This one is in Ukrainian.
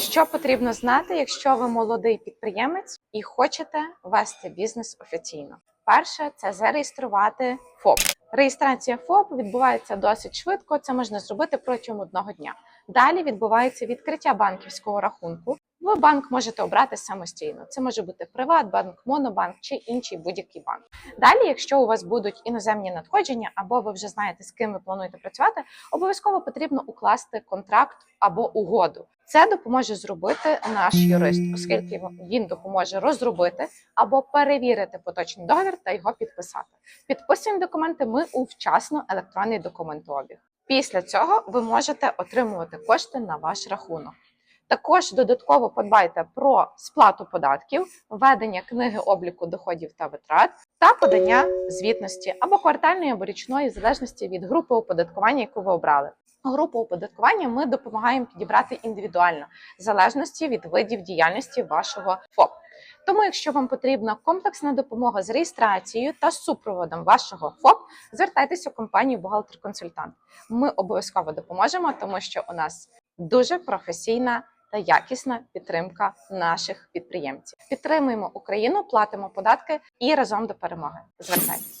Що потрібно знати, якщо ви молодий підприємець і хочете вести бізнес офіційно? Перше це зареєструвати ФОП. Реєстрація ФОП відбувається досить швидко. Це можна зробити протягом одного дня. Далі відбувається відкриття банківського рахунку. Ви банк можете обрати самостійно. Це може бути Приватбанк, Монобанк чи інший будь-який банк. Далі, якщо у вас будуть іноземні надходження, або ви вже знаєте, з ким ви плануєте працювати, обов'язково потрібно укласти контракт або угоду. Це допоможе зробити наш юрист, оскільки він допоможе розробити або перевірити поточний договір та його підписати. Підписуємо документи ми у вчасно електронний документообіг. Після цього ви можете отримувати кошти на ваш рахунок. Також додатково подбайте про сплату податків, ведення книги обліку доходів та витрат та подання звітності або квартальної або річної, в залежності від групи оподаткування, яку ви обрали. Групу оподаткування ми допомагаємо підібрати індивідуально, в залежності від видів діяльності вашого ФОП. Тому, якщо вам потрібна комплексна допомога з реєстрацією та супроводом вашого ФОП, звертайтеся у компанію бухгалтер-консультант. Ми обов'язково допоможемо, тому що у нас дуже професійна та якісна підтримка наших підприємців. Підтримуємо Україну, платимо податки і разом до перемоги. Звертайтеся.